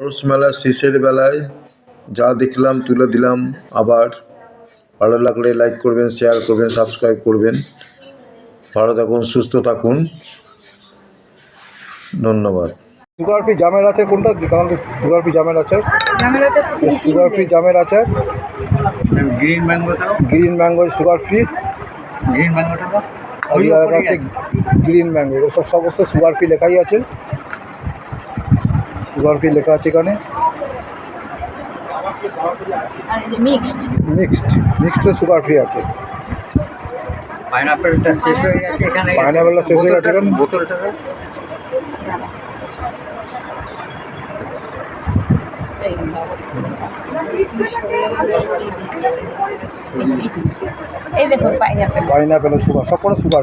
পৌষ মেলার শেষের বেলায় যা দেখলাম তুলে দিলাম আবার। ভালো লাগলে লাইক করবেন শেয়ার করবেন সাবস্ক্রাইব করবেন। ভালো থাকুন সুস্থ থাকুন। ধন্যবাদ। সুগার ফ্রি জামের আছে কোনটা? কারণ সুগার ফ্রি জামের আছে। জামের আছে তো সুগার ফ্রি জামের আছে। Green ম্যাঙ্গোটাও green mango sugar free green ম্যাঙ্গোটা আছে। গ্রিন ম্যাঙ্গো সব সমস্ত সুগার ফ্রি লেখাই আছে। সুগার ফ্রি লেখা আছে এখানে। আর mixed mixed mixed sugar free আছে। পাইনাপেলটা শেষ হয়ে গেছে এখানে পাইনাপেলটা শেষ হয়ে গেছে এখানে? বোতলটা দাও। এই দেখুন পাইনাপেল পাইনাপেলের সুগার সব করে sugar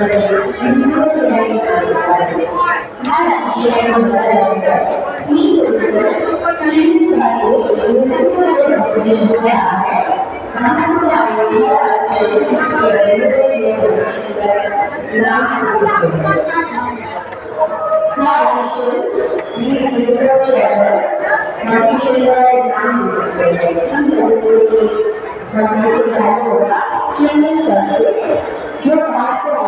numbers and equal to their equals. हालाँकि यह नंबर मीन वैल्यू मीन में आ है हम को आईडी जो आपको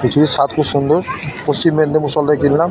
খিচুড়ির স্বাদ খুব সুন্দর পশ্চিম মেদিনীপুর কিনলাম।